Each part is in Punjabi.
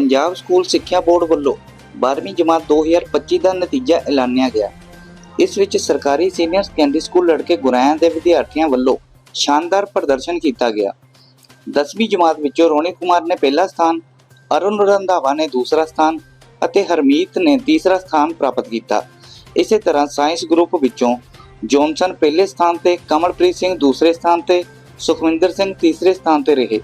ਪੰਜਾਬ ਸਕੂਲ ਸਿੱਖਿਆ ਬੋਰਡ ਵੱਲੋਂ 12ਵੀਂ ਜਮਾਤ 2025 ਦਾ ਨਤੀਜਾ ਐਲਾਨਿਆ ਗਿਆ। ਇਸ ਵਿੱਚ ਸਰਕਾਰੀ ਸੀਨੀਅਰ ਸੈਕੰਡਰੀ ਸਕੂਲ ਲੜਕੇ ਗੁਰਾਇਆਂ ਦੇ ਵਿਦਿਆਰਥੀਆਂ ਵੱਲੋਂ ਸ਼ਾਨਦਾਰ ਪ੍ਰਦਰਸ਼ਨ ਕੀਤਾ ਗਿਆ। 10ਵੀਂ ਜਮਾਤ ਵਿੱਚੋਂ ਰੋਣੀ ਕੁਮਾਰ ਨੇ ਪਹਿਲਾ ਸਥਾਨ, ਅਰੁਣ ਰੰਧਾਵਾ ਨੇ ਦੂਸਰਾ ਸਥਾਨ ਅਤੇ ਹਰਮੀਤ ਨੇ ਤੀਸਰਾ ਸਥਾਨ ਪ੍ਰਾਪਤ ਕੀਤਾ। ਇਸੇ ਤਰ੍ਹਾਂ ਸਾਇੰਸ ਗਰੁੱਪ ਵਿੱਚੋਂ ਜੌਨਸਨ ਪਹਿਲੇ ਸਥਾਨ ਤੇ, ਕਮਲਪ੍ਰੀਤ ਸਿੰਘ ਦੂਸਰੇ ਸਥਾਨ ਤੇ, ਸੁਖਵਿੰਦਰ ਸਿੰਘ ਤੀਸਰੇ ਸਥਾਨ ਤੇ ਰਹੇ।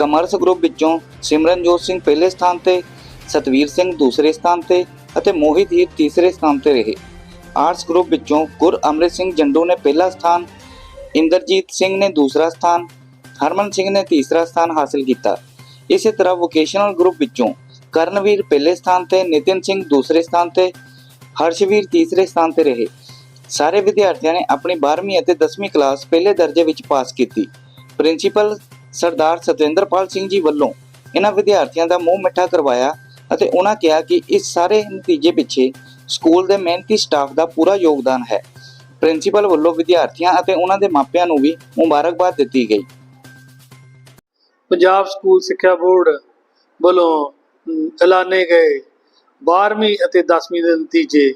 ਕਮਰਸ ਗਰੁੱਪ ਵਿੱਚੋਂ ਸਿਮਰਨਜੋਤ ਸਿੰਘ ਪਹਿਲੇ ਸਥਾਨ ਤੇ, ਸਤਵੀਰ ਸਿੰਘ ਦੂਸਰੇ ਸਥਾਨ ਤੇ ਅਤੇ ਮੋਹਿਤ ਹੀਰ ਤੀਸਰੇ ਸਥਾਨ ਤੇ ਰਹੇ। ਆਰਟਸ ਗਰੁੱਪ ਵਿੱਚੋਂ ਗੁਰ ਅਮਰਿਤ ਸਿੰਘ ਜੰਡੂ ਨੇ ਪਹਿਲਾ ਸਥਾਨ, ਇੰਦਰਜੀਤ ਸਿੰਘ ਨੇ ਦੂਸਰਾ ਸਥਾਨ, ਹਰਮਨ ਸਿੰਘ ਨੇ ਤੀਸਰਾ ਸਥਾਨ ਹਾਸਲ ਕੀਤਾ। ਇਸੇ ਤਰ੍ਹਾਂ ਵੋਕੇਸ਼ਨਲ ਗਰੁੱਪ ਵਿੱਚੋਂ ਕਰਨਵੀਰ ਪਹਿਲੇ ਸਥਾਨ ਤੇ, ਨਿਤਿਨ ਸਿੰਘ ਦੂਸਰੇ ਸਥਾਨ ਤੇ, ਹਰਸ਼ਵੀਰ ਤੀਸਰੇ ਸਥਾਨ ਤੇ ਰਹੇ। ਸਾਰੇ ਵਿਦਿਆਰਥੀਆਂ ਨੇ ਆਪਣੀ 12ਵੀਂ ਅਤੇ 10ਵੀਂ ਕਲਾਸ ਪਹਿਲੇ ਦਰਜੇ ਵਿੱਚ ਪਾਸ ਕੀਤੀ। ਪ੍ਰਿੰਸੀਪਲ ਸਰਦਾਰ ਸਤਿੰਦਰਪਾਲ ਸਿੰਘ ਜੀ ਵੱਲੋਂ ਇਹਨਾਂ ਵਿਦਿਆਰਥੀਆਂ ਦਾ ਮੂੰਹ ਮਿੱਠਾ ਕਰਵਾਇਆ ਅਤੇ ਉਹਨਾਂ ਕਿਹਾ ਕਿ ਇਸ ਸਾਰੇ ਨਤੀਜੇ ਪਿੱਛੇ ਸਕੂਲ ਦੇ ਮਿਹਨਤੀ ਸਟਾਫ ਦਾ ਪੂਰਾ ਯੋਗਦਾਨ ਹੈ। ਪ੍ਰਿੰਸੀਪਲ ਵੱਲੋਂ ਵਿਦਿਆਰਥੀਆਂ ਅਤੇ ਉਹਨਾਂ ਦੇ ਮਾਪਿਆਂ ਨੂੰ ਵੀ ਮੁਬਾਰਕਬਾਦ ਦਿੱਤੀ ਗਈ। ਪੰਜਾਬ ਸਕੂਲ ਸਿੱਖਿਆ ਬੋਰਡ ਵੱਲੋਂ ਐਲਾਨੇ ਗਏ 12ਵੀਂ ਅਤੇ 10ਵੀਂ ਦੇ ਨਤੀਜੇ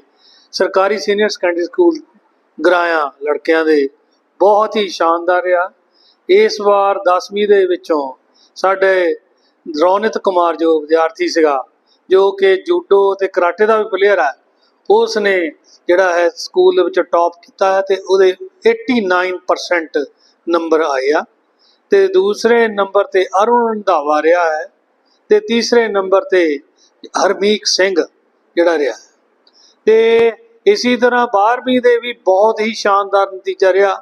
ਸਰਕਾਰੀ ਸੀਨੀਅਰ ਸੈਕੰਡਰੀ ਸਕੂਲ ਗਰਾਇਆ ਲੜਕਿਆਂ ਦੇ ਬਹੁਤ ਹੀ ਸ਼ਾਨਦਾਰ ਰਿਹਾ। ਇਸ ਵਾਰ 10ਵੀਂ ਦੇ ਵਿੱਚੋਂ ਸਾਡੇ ਰੌਨਿਤ ਕੁਮਾਰ ਜੋ ਵਿਦਿਆਰਥੀ ਸੀਗਾ, ਜੋ ਕਿ ਜੂਡੋ ਤੇ ਕਰਾਟੇ ਦਾ ਵੀ ਪਲੇਅਰ ਹੈ ਉਸ ਨੇ ਜਿਹੜਾ ਹੈ ਸਕੂਲ ਦੇ ਵਿੱਚ ਟੌਪ ਕੀਤਾ ਹੈ ਤੇ ਉਹਦੇ 89% ਨੰਬਰ ਆਏ ਆ ਤੇ ਦੂਸਰੇ ਨੰਬਰ ਤੇ ਅਰੁਣ ਰੰਧਾਵਾ ਰਿਹਾ ਹੈ ਤੇ ਤੀਸਰੇ ਨੰਬਰ ਤੇ ਹਰਮੀਕ ਸਿੰਘ ਜਿਹੜਾ ਰਿਹਾ ਤੇ ਇਸੇ ਤਰ੍ਹਾਂ 12ਵੀਂ ਦੇ ਵੀ ਬਹੁਤ ਹੀ ਸ਼ਾਨਦਾਰ ਨਤੀਜਾ ਰਿਹਾ।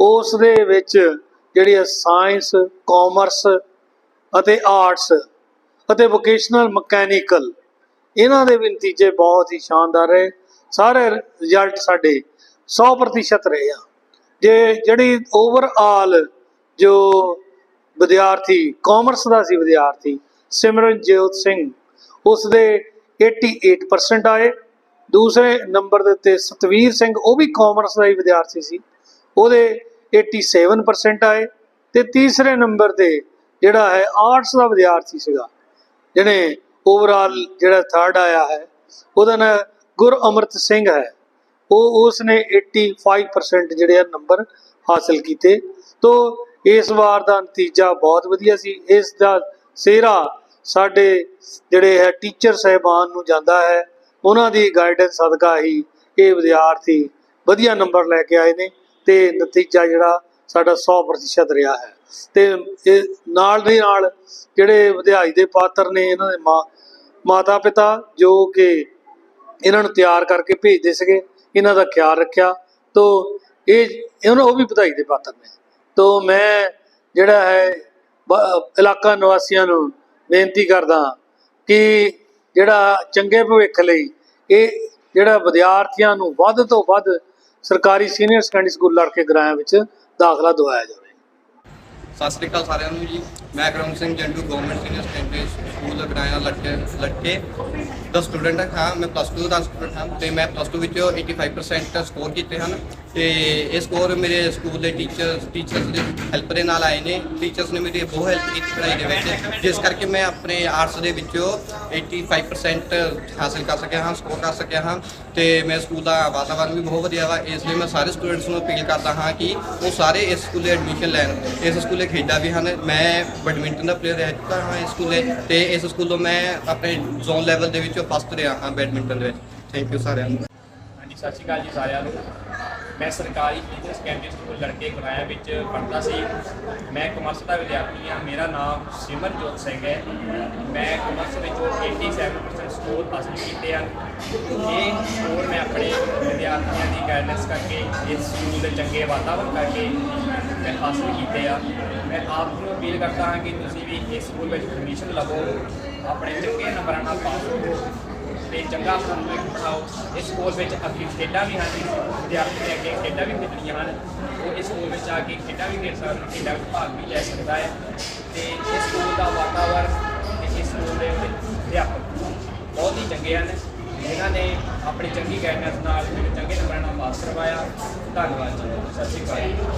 ਉਸ ਦੇ ਵਿੱਚ ਜਿਹੜੀ ਸਾਇੰਸ, ਕਾਮਰਸ ਅਤੇ ਆਰਟਸ ਅਤੇ ਵੋਕੇਸ਼ਨਲ ਮਕੈਨੀਕਲ, ਇਹਨਾਂ ਦੇ ਵੀ ਨਤੀਜੇ ਬਹੁਤ ਹੀ ਸ਼ਾਨਦਾਰ ਰਹੇ। ਸਾਰੇ ਰਿਜ਼ਲਟ ਸਾਡੇ 100% ਰਹੇ ਆ। ਜੇ ਜਿਹੜੀ ਓਵਰਆਲ ਜੋ ਵਿਦਿਆਰਥੀ, ਕਾਮਰਸ ਦਾ ਸੀ ਵਿਦਿਆਰਥੀ, ਸਿਮਰਨਜੋਤ ਸਿੰਘ ਉਸ ਦੇ 88% ਆਏ। ਦੂਸਰੇ ਨੰਬਰ ਦੇ ਉੱਤੇ ਸਤਵੀਰ ਸਿੰਘ, ਉਹ ਵੀ ਕਾਮਰਸ ਦਾ ਹੀ ਵਿਦਿਆਰਥੀ ਸੀ। ਉਹਦੇ 87% ਆਏ ਤੇ ਤੀਸਰੇ ਨੰਬਰ ਤੇ ਜਿਹੜਾ ਹੈ ਆਰਟਸ ਦਾ ਵਿਦਿਆਰਥੀ ਸੀਗਾ, ਜਿਹਨੇ ਓਵਰਆਲ ਜਿਹੜਾ ਥਰਡ ਆਇਆ ਹੈ, ਉਹਦਾ ਨਾਂ ਗੁਰ ਅਮਰਤ ਸਿੰਘ ਹੈ। ਉਹ ਉਸ ਨੇ 85% ਜਿਹੜੇ ਆ ਨੰਬਰ ਹਾਸਲ ਕੀਤੇ। ਤੋਂ ਇਸ ਵਾਰ ਦਾ ਨਤੀਜਾ ਬਹੁਤ ਵਧੀਆ ਸੀ। ਇਸ ਦਾ ਸਿਹਰਾ ਸਾਡੇ ਜਿਹੜੇ ਹੈ ਟੀਚਰ ਸਹਿਬਾਨ ਨੂੰ ਜਾਂਦਾ ਹੈ। ਉਹਨਾਂ ਦੀ ਗਾਈਡੈਂਸ ਸਦਕਾ ਹੀ ਇਹ ਵਿਦਿਆਰਥੀ ਵਧੀਆ ਨੰਬਰ ਲੈ ਕੇ ਆਏ ਨੇ। ਤੇ ਨਤੀਜਾ ਜਿਹੜਾ ਸਾਡਾ 100% ਰਿਹਾ ਹੈ। ਤੇ ਇਹ ਨਾਲ ਦੇ ਨਾਲ ਜਿਹੜੇ ਵਿਦਿਆਈ ਦੇ ਪਾਤਰ ਨੇ ਇਹਨਾਂ ਦੇ ਮਾਂ ਮਾਤਾ ਪਿਤਾ ਜੋ ਕਿ ਇਹਨਾਂ ਨੂੰ ਤਿਆਰ ਕਰਕੇ ਭੇਜਦੇ ਸੀਗੇ, ਇਹਨਾਂ ਦਾ ਖਿਆਲ ਰੱਖਿਆ। ਤੋਂ ਇਹ, ਇਹਨਾਂ ਉਹ ਵੀ ਵਧਾਈ ਦੇ ਪਾਤਰ ਨੇ। ਤੋਂ ਮੈਂ ਜਿਹੜਾ ਹੈ ਇਲਾਕਾ ਨਿਵਾਸੀਆਂ ਨੂੰ ਬੇਨਤੀ ਕਰਦਾ ਕਿ ਜਿਹੜਾ ਚੰਗੇ ਭਵਿੱਖ ਲਈ ਇਹ ਜਿਹੜਾ ਵਿਦਿਆਰਥੀਆਂ ਨੂੰ ਵੱਧ ਤੋਂ ਵੱਧ ਸਰਕਾਰੀ ਸੀਨੀਅਰ ਸੈਕੰਡਰੀ ਸਕੂਲ ਲੜਕੇ ਗਰਾਇਆ ਵਿੱਚ ਦਾਖਲਾ ਦਿਵਾਇਆ ਜਾਵੇ। ਸਤਿ ਸ੍ਰੀ ਅਕਾਲ ਸਾਰਿਆਂ ਨੂੰ ਜੀ। ਮੈਂ Karam Singh Jandu government senior secondary school Garaya ਲੜਕੇ ਲੜਕੇ ਦਾ ਸਟੂਡੈਂਟ ਹਾਂ। ਮੈਂ ਪਲੱਸ 2 ਦਾ ਸਟੂਡੈਂਟ ਹਾਂ ਤੇ ਮੈਂ ਪਲੱਸ 2 ਵਿੱਚ 85% ਸਕੋਰ ਕੀਤੇ ਹਨ। ਤੇ ਇਹ ਸਕੋਰ ਮੇਰੇ ਸਕੂਲ ਦੇ ਟੀਚਰ ਟੀਚਰਸ ਦੇ ਹੈਲਪ ਦੇ ਨਾਲ ਆਏ ਨੇ। ਟੀਚਰਸ ਨੇ ਮੇਰੀ ਬਹੁਤ ਹੈਲਪ ਕੀਤੀ ਪੜ੍ਹਾਈ ਦੇ ਵਿੱਚ, ਜਿਸ ਕਰਕੇ ਮੈਂ ਆਪਣੇ ਆਰਟਸ ਦੇ ਵਿੱਚੋਂ 85% ਹਾਸਲ ਕਰ ਸਕਿਆ ਹਾਂ ਸਕੋਰ ਕਰ ਸਕਿਆ ਹਾਂ ਤੇ ਮੇਰੇ ਸਕੂਲ ਦਾ ਵਾਤਾਵਰਨ ਵੀ ਬਹੁਤ ਵਧੀਆ ਵਾ। ਇਸ ਲਈ ਮੈਂ ਸਾਰੇ ਸਟੂਡੈਂਟਸ ਨੂੰ ਅਪੀਲ ਕਰਦਾ ਹਾਂ ਕਿ ਉਹ ਸਾਰੇ ਇਸ ਸਕੂਲੇ ਐਡਮਿਸ਼ਨ ਲੈਣ। ਇਸ ਸਕੂਲੇ ਖੇਡਾਂ ਵੀ ਹਨ। ਮੈਂ ਬੈਡਮਿੰਟਨ ਦਾ ਪਲੇਅਰ ਰਹਿ ਚੁੱਕਾ ਹਾਂ ਇਸ ਸਕੂਲੇ ਤੇ ਇਸ ਸਕੂਲੋਂ ਮੈਂ ਆਪਣੇ ਜ਼ੋਨ ਲੈਵਲ ਦੇ ਵਿੱਚੋਂ ਫਸਟ ਰਿਹਾ ਹਾਂ ਬੈਡਮਿੰਟਨ ਦੇ ਵਿੱਚ। ਥੈਂਕ ਯੂ ਸਾਰਿਆਂ ਨੂੰ। ਹਾਂਜੀ, ਸਤਿ ਸ਼੍ਰੀ ਅਕਾਲ ਜੀ ਸਾਰਿਆਂ ਨੂੰ। ਮੈਂ ਸਰਕਾਰੀ ਸੀਨੀਅਰ ਸੈਕੰਡਰੀ ਸਕੂਲ ਲੜਕੇ ਗੁਰਾਇਆ ਵਿੱਚ ਪੜ੍ਹਦਾ ਸੀ। ਮੈਂ ਕਮਰਸ ਦਾ ਵਿਦਿਆਰਥੀ ਹਾਂ। ਮੇਰਾ ਨਾਮ ਸਿਮਰਜੋਤ ਸਿੰਘ ਹੈ। ਮੈਂ ਕਮਰਸ ਵਿੱਚੋਂ 87% ਸਕੋਰ ਹਾਸਲ ਕੀਤੇ ਹਨ। ਇਹ ਸਕੋਰ ਮੈਂ ਆਪਣੇ ਵਿਦਿਆਰਥੀਆਂ ਦੀ ਗਾਈਡੈਂਸ ਕਰਕੇ, ਇਸ ਸਕੂਲ ਦੇ ਚੰਗੇ ਵਾਤਾਵਰਣ ਕਰਕੇ ਮੈਂ ਹਾਸਲ ਕੀਤੇ ਆ। ਮੈਂ ਆਪ ਨੂੰ ਅਪੀਲ ਕਰਦਾ ਹਾਂ ਕਿ ਤੁਸੀਂ ਵੀ ਇਸ ਸਕੂਲ ਵਿੱਚ ਐਡਮਿਸ਼ਨ ਲਵੋ। ਆਪਣੇ ਚੰਗੇ ਨੰਬਰਾਂ ਨਾਲ ਪਾਸ ਹੋਵੋ ਤੇ ਚੰਗਾ ਆਪਣਾ ਬਣਾਓ ਇਸ ਸਕੂਲ ਵਿੱਚ ਅੱਗੇ ਖੇਡਾਂ ਵੀ ਹਨ। ਵਿਦਿਆਰਥੀ ਨੇ ਅੱਗੇ ਖੇਡਾਂ ਵੀ ਖੇਡਣੀਆਂ ਹਨ, ਉਹ ਇਸ ਸਕੂਲ ਵਿੱਚ ਆ ਕੇ ਖੇਡਾਂ ਵੀ ਖੇਡ ਸਕਦਾ ਖੇਡਾਂ ਵਿੱਚ ਭਾਗ ਵੀ ਲੈ ਸਕਦਾ ਹੈ ਤੇ ਇਸ ਸਕੂਲ ਦਾ ਵਾਤਾਵਰਨ ਤੇ ਇਸ ਸਕੂਲ ਦੇ ਅਧਿਆਪਕ ਬਹੁਤ ਹੀ ਚੰਗੇ ਹਨ, ਜਿਨ੍ਹਾਂ ਨੇ ਆਪਣੀ ਚੰਗੀ ਗਾਈਡੈਂਸ ਨਾਲ ਮੈਨੂੰ ਚੰਗੇ ਨੰਬਰਾਂ ਨਾਲ ਪਾਸ ਕਰਵਾਇਆ। ਧੰਨਵਾਦ ਜੀ, ਸਤਿ ਸ਼੍ਰੀ ਅਕਾਲ।